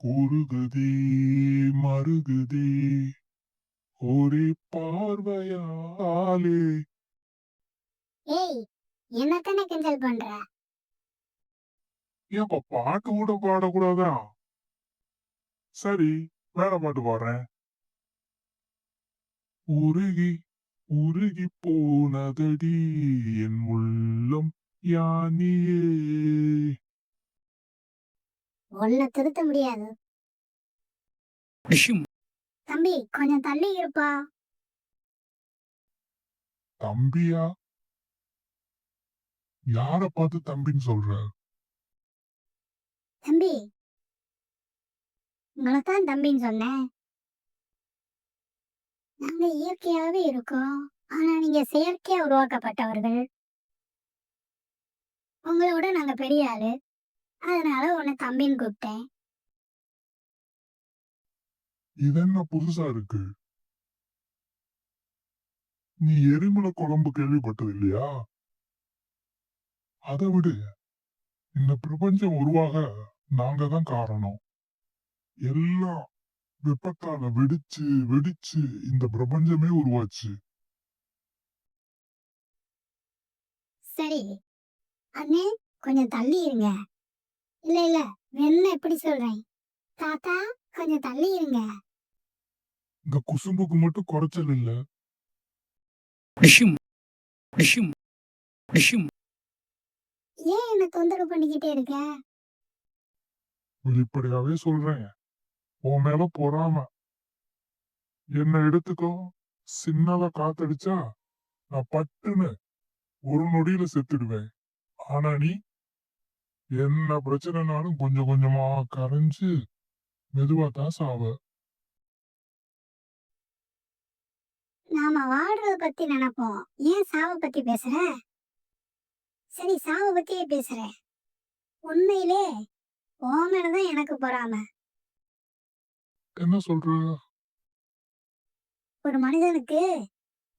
குறுகுதே மருகுதே ஒரே பார்வையாலே ஏய் என்னத்தானே கிண்டல் பண்ற? ஏன்பா பாட்டு கூட பாடக்கூடாதா? சரி வேற பாட்டு பாடுறேன். உருகி உருகி போனதடி என் உள்ளம் யானியே உன்னை திருத்த முடியாது. தம்பி கொஞ்சம் தள்ளி இருப்பா. தம்பியா? யார பார்த்து தம்பின்னு சொல்ற? தம்பி உங்களைத்தான் தம்பின்னு சொன்னேன். நாங்க இயற்கையாவே இருக்கோம். ஆனா நீங்க செயற்கையா உருவாக்கப்பட்டவர்கள். உங்களோட நாங்க பெரிய ஆளு. அதனால உன்னை தம்பின்னு கூப்பிட்டேன். இது என்ன புதுசா இருக்கு? நீ எரிமலை குழம்பு கேள்விப்பட்டது இல்லையா? அதை விடு. இந்த பிரபஞ்சம் உருவாக நாங்க தான் காரணம். எல்லாம் வெப்பத்தால வெடிச்சு வெடிச்சு இந்த பிரபஞ்சமே உருவாச்சு. சரி. அண்ணே கொஞ்சம் தள்ளி இருங்க. இல்ல இல்ல என்ன எப்படி சொல்றேன்? தாத்தா கொஞ்சம் தள்ளி இருங்க. இந்த குசும்புக்கு மட்டும் குறைச்சல் இல்ல. ஏன் என்ன தொந்தரவு பண்ணிக்கிட்டே இருக்க? வெளிப்படையாவே சொல்றேன். உன் மேல பொறாம. என்ன எடுத்துக்கோ. சின்னதா காத்தடிச்சா நான் பட்டுன்னு ஒரு நொடியில செத்துடுவேன். ஆனா நீ என்ன பிரச்சனைனாலும் கொஞ்சம் கொஞ்சமா கரைஞ்சு மெதுவா தான் சாவ. நாம வாழ்றத பத்தி நினைப்போம். ஏன் சாவ பத்தி பேசுற? சரி சாவ பத்தியே பேசுற. உண்மையிலே உன் மேலதான் எனக்கு பொறாம. என்ன சொல்ற? ஒரு மனிதனுக்கு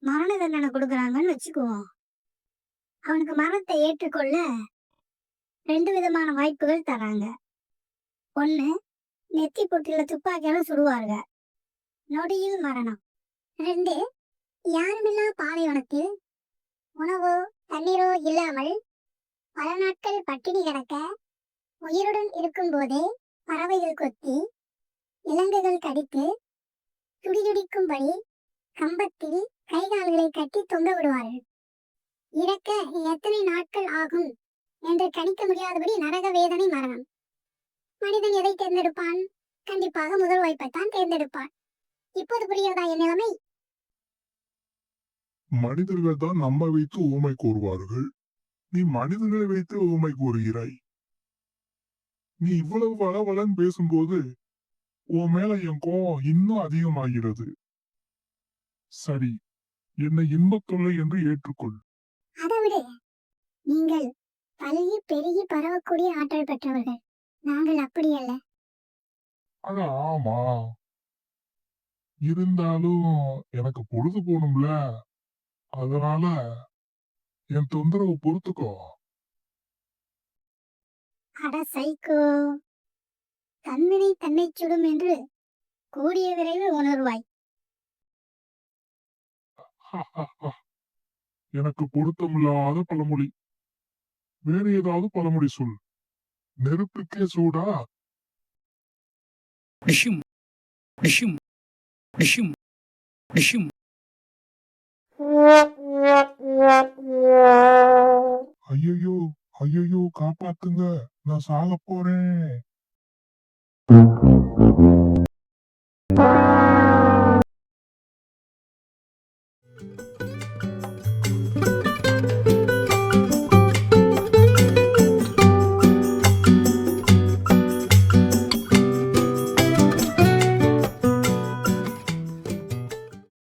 மரண தண்டனை கொடுக்குறாங்கன்னு வச்சுக்குவோம். அவனுக்கு மரணத்தை ஏற்றுக்கொள்ள ரெண்டு விதமான வாய்ப்புகள் தராங்க. ஒன்று நெத்தி பொட்டில துப்பாக்கியால சுடுவாருங்க. நொடியில் மரணம். ரெண்டு யாருமில்லா பாலைவனத்தில் உணவோ தண்ணீரோ இல்லாமல் பல நாட்கள் பட்டினி கிடக்க உயிருடன் இருக்கும்போதே பறவைகள் கொத்தி விலங்குகள் கடித்து துடிதுடிக்கும்படி கம்பத்தில் கைகால்களை கட்டி தொங்க விடுவார்கள். இறக்க எத்தனை நாட்கள் ஆகும் என்று கணிக்க முடியாதபடி நரக வேதனை மரணம். மனிதன் எதை தேர்ந்தெடுப்பான்? கண்டிப்பாக முதல் வாய்ப்பைத்தான் தேர்ந்தெடுப்பான். இப்போது புரிகிறதா என் நிலைமை? மனிதர்கள் தான் நம்ம வைத்து ஊமை கூறுவார்கள். நீ மனிதர்களை வைத்து ஊமை கூறுகிறாய். நீ இவ்வளவு வளவலன்னு பேசும்போது உன் மேல என் கோபம் இன்னும் அதிகமாகிறது. சரி என்னை இன்பத்தொல்லை என்று ஏற்றுக்கொள். அதை விடு. நீங்கள் பல்கி பெருகி பரவக்கூடிய ஆற்றல் பெற்றவர்கள். நாங்கள் அப்படி அல்ல. அட ஆமா. இருந்தாலும் எனக்கு பொழுது போகணும்ல. அதனால என் தொந்தரவு பொறுத்துக்கோ. அட சைக்கோ. தன்வினை தன்னை சுடும் என்று கூடிய விரைவில் உணர்வாய். எனக்கு பொருத்தமில்லாத பழமொழி. வேற ஏதாவது பழமொழி சொல். நெருப்புக்கே சூடா? டிஷ்யூம் டிஷ்யூம் டிஷ்யூம் டிஷ்யூம் ஐயோ ஐயோ காப்பாத்துங்க. நான் சாக போறேன்.